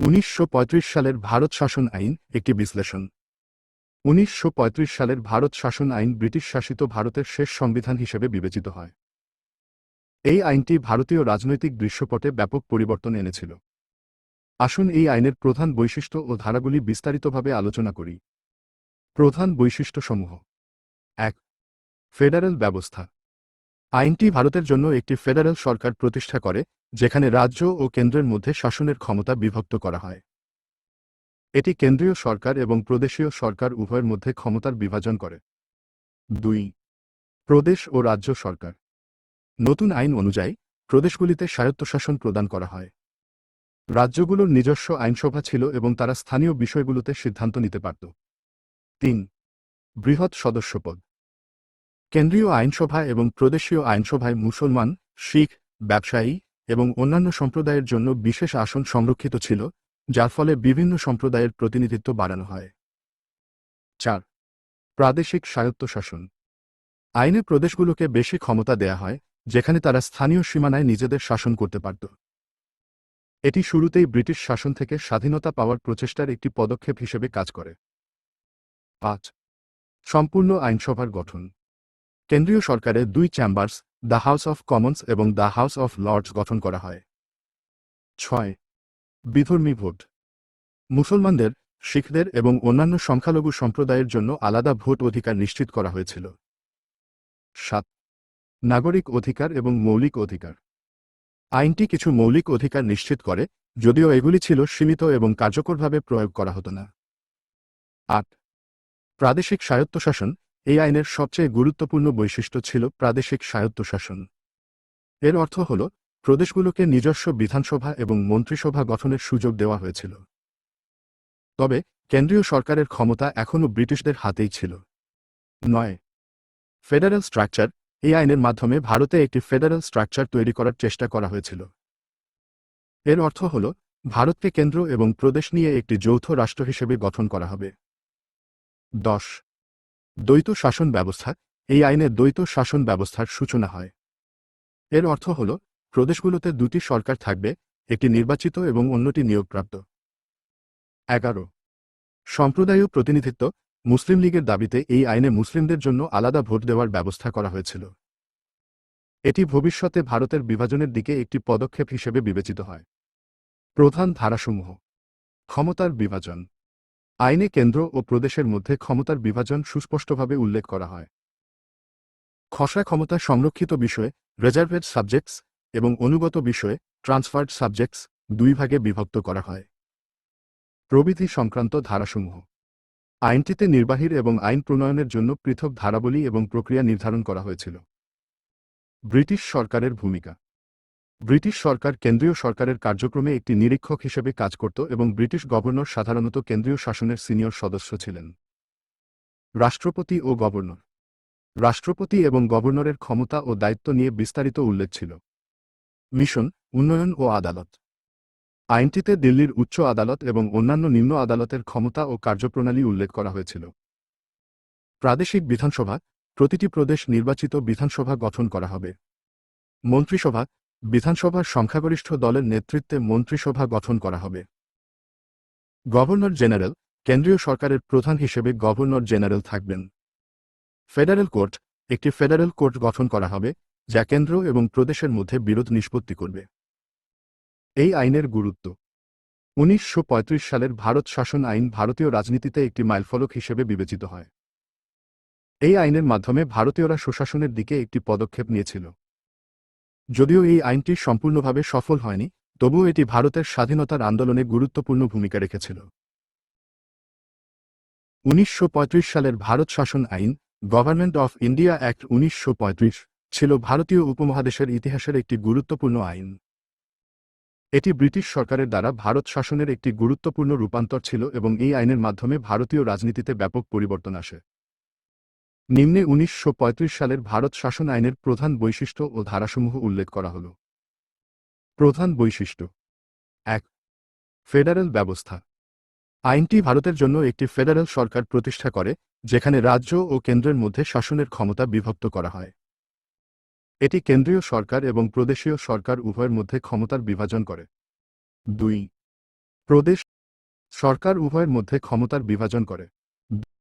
উনিশশো পঁয়ত্রিশ সালের ভারত শাসন আইন একটি বিশ্লেষণ। উনিশশো পঁয়ত্রিশ সালের ভারত শাসন আইন ব্রিটিশ শাসিত ভারতের শেষ সংবিধান হিসেবে বিবেচিত হয়। এই আইনটি ভারতীয় রাজনৈতিক দৃশ্যপটে ব্যাপক পরিবর্তন এনেছিল। আসুন এই আইনের প্রধান বৈশিষ্ট্য ও ধারাগুলি বিস্তারিতভাবে আলোচনা করি। প্রধান বৈশিষ্ট্যসমূহ। এক, ফেডারেল ব্যবস্থা। আইনটি ভারতের জন্য একটি ফেডারেল সরকার প্রতিষ্ঠা করে, যেখানে রাজ্য ও কেন্দ্রের মধ্যে শাসনের ক্ষমতা বিভক্ত করা হয়। এটি কেন্দ্রীয় সরকার এবং প্রদেশীয় সরকার উভয়ের মধ্যে ক্ষমতার বিভাজন করে। দুই, প্রদেশ ও রাজ্য সরকার। নতুন আইন অনুযায়ী, প্রদেশগুলিতে স্বায়ত্তশাসন প্রদান করা হয়। রাজ্যগুলোর নিজস্ব আইনসভা ছিল এবং তারা স্থানীয় বিষয়গুলোতে সিদ্ধান্ত নিতে পারত। তিন, বৃহৎ সদস্যপদ। কেন্দ্রীয় আইনসভা এবং প্রদেশীয় আইনসভায় মুসলমান, শিখ, ব্যবসায়ী এবং অন্যান্য সম্প্রদায়ের জন্য বিশেষ আসন সংরক্ষিত ছিল, যার ফলে বিভিন্ন সম্প্রদায়ের প্রতিনিধিত্ব বাড়ানো হয়। চার, প্রাদেশিক স্বায়ত্তশাসন আইনে প্রদেশগুলোকে বেশি ক্ষমতা দেয়া হয়, যেখানে তারা স্থানীয় সীমানায় নিজেদের শাসন করতে পারত। এটি শুরুতেই ব্রিটিশ শাসন থেকে স্বাধীনতা পাওয়ার প্রচেষ্টার একটি পদক্ষেপ হিসেবে কাজ করে। পাঁচ, সম্পূর্ণ আইনসভার গঠন। কেন্দ্রীয় সরকারের দুই chambers, the House of Commons এবং দ্য হাউস অফ লর্ডস গঠন করা হয়। ছয়, বিধর্মী ভোট। মুসলমানদের, শিখদের এবং অন্যান্য সংখ্যালঘু সম্প্রদায়ের জন্য আলাদা ভোট অধিকার নিশ্চিত করা হয়েছিল। সাত, নাগরিক অধিকার এবং মৌলিক অধিকার। আইনটি কিছু মৌলিক অধিকার নিশ্চিত করে, যদিও এগুলি ছিল সীমিত এবং কার্যকরভাবে প্রয়োগ করা হতো না। আট, প্রাদেশিক স্বায়ত্তশাসন এই আইনের সবচেয়ে গুরুত্বপূর্ণ বৈশিষ্ট্য ছিল প্রাদেশিক স্বায়ত্তশাসন। এর অর্থ হল, প্রদেশগুলোকে নিজস্ব বিধানসভা এবং মন্ত্রিসভা গঠনের সুযোগ দেওয়া হয়েছিল। তবে, কেন্দ্রীয় সরকারের ক্ষমতা এখনও ব্রিটিশদের হাতেই ছিল। নয়, ফেডারেল স্ট্রাকচার, এই আইনের মাধ্যমে ভারতে একটি ফেডারেল স্ট্রাকচার তৈরি করার চেষ্টা করা হয়েছিল। এর অর্থ হল, ভারতকে কেন্দ্র এবং প্রদেশ নিয়ে একটি যৌথ রাষ্ট্র হিসেবে গঠন করা হবে। দশ দ্বৈত শাসন ব্যবস্থা, এই আইনে দ্বৈত শাসন ব্যবস্থার সূচনা হয়। এর অর্থ হল, প্রদেশগুলোতে দুটি সরকার থাকবে, একটি নির্বাচিত এবং অন্যটি নিয়োগপ্রাপ্ত। এগারো। সম্প্রদায়ীয় প্রতিনিধিত্ব, মুসলিম লীগের দাবিতে এই আইনে মুসলিমদের জন্য আলাদা ভোট দেওয়ার ব্যবস্থা করা হয়েছিল। এটি ভবিষ্যতে ভারতের বিভাজনের দিকে একটি পদক্ষেপ হিসেবে বিবেচিত হয়। প্রধান ধারাসমূহ। ক্ষমতার বিভাজন। আইনে কেন্দ্র ও প্রদেশের মধ্যে ক্ষমতার বিভাজন সুস্পষ্টভাবে উল্লেখ করা হয়। খসড়া ক্ষমতা সংরক্ষিত বিষয়ে রেজার্ভেড সাবজেক্টস এবং অনুগত বিষয়ে ট্রান্সফার্ড সাবজেক্টস দুই ভাগে বিভক্ত করা হয়। প্রবিধি সংক্রান্ত ধারাসমূহ। আইনটিতে নির্বাহীর এবং আইন প্রণয়নের জন্য পৃথক ধারাবলী এবং প্রক্রিয়া নির্ধারণ করা হয়েছিল। ব্রিটিশ সরকারের ভূমিকা। ব্রিটিশ সরকার কেন্দ্রীয় সরকারের কার্যক্রমে একটি নিরীক্ষক হিসেবে কাজ করত এবং ব্রিটিশ গভর্নর সাধারণত কেন্দ্রীয় শাসনের সিনিয়র সদস্য ছিলেন। রাষ্ট্রপতি ও গভর্নর। রাষ্ট্রপতি এবং গভর্নরের ক্ষমতা ও দায়িত্ব নিয়ে বিস্তারিত উল্লেখ ছিল। মিশন, উন্নয়ন ও আদালত। আইনটিতে দিল্লির উচ্চ আদালত এবং অন্যান্য নিম্ন আদালতের ক্ষমতা ও কার্যপ্রণালী উল্লেখ করা হয়েছিল। প্রাদেশিক বিধানসভা, প্রতিটি প্রদেশ নির্বাচিত বিধানসভা গঠন করা হবে। মন্ত্রিসভা বিধানসভার সংখ্যাগরিষ্ঠ দলের নেতৃত্বে মন্ত্রিসভা গঠন করা হবে। গভর্নর জেনারেল, কেন্দ্রীয় সরকারের প্রধান হিসেবে গভর্নর জেনারেল থাকবেন। ফেডারেল কোর্ট, একটি ফেডারেল কোর্ট গঠন করা হবে, যা কেন্দ্র এবং প্রদেশের মধ্যে বিরোধ নিষ্পত্তি করবে। এই আইনের গুরুত্ব। উনিশশো পঁয়ত্রিশ সালের ভারত শাসন আইন ভারতীয় রাজনীতিতে একটি মাইলফলক হিসেবে বিবেচিত হয়। এই আইনের মাধ্যমে ভারতীয়রা সুশাসনের দিকে একটি পদক্ষেপ নিয়েছিল। যদিও এই আইনটি সম্পূর্ণভাবে সফল হয়নি, তবুও এটি ভারতের স্বাধীনতার আন্দোলনে গুরুত্বপূর্ণ ভূমিকা রেখেছিল। উনিশশো পঁয়ত্রিশ সালের ভারত শাসন আইন গভর্নমেন্ট অফ ইন্ডিয়া অ্যাক্ট উনিশশো পঁয়ত্রিশ, ছিল ভারতীয় উপমহাদেশের ইতিহাসের একটি গুরুত্বপূর্ণ আইন। এটি ব্রিটিশ সরকারের দ্বারা ভারত শাসনের একটি গুরুত্বপূর্ণ রূপান্তর ছিল এবং এই আইনের মাধ্যমে ভারতীয় রাজনীতিতে ব্যাপক পরিবর্তন আসে। নিম্নে উনিশশো পঁয়ত্রিশ সালের ভারত শাসন আইনের প্রধান বৈশিষ্ট্য ও ধারাসমূহ উল্লেখ করা হল। প্রধান বৈশিষ্ট্য। এক, ফেডারেল ব্যবস্থা। আইনটি ভারতের জন্য একটি ফেডারেল সরকার প্রতিষ্ঠা করে, যেখানে রাজ্য ও কেন্দ্রের মধ্যে শাসনের ক্ষমতা বিভক্ত করা হয়। এটি কেন্দ্রীয় সরকার এবং প্রদেশীয় সরকার উভয়ের মধ্যে ক্ষমতার বিভাজন করে। দুই, প্রদেশ সরকার উভয়ের মধ্যে ক্ষমতার বিভাজন করে।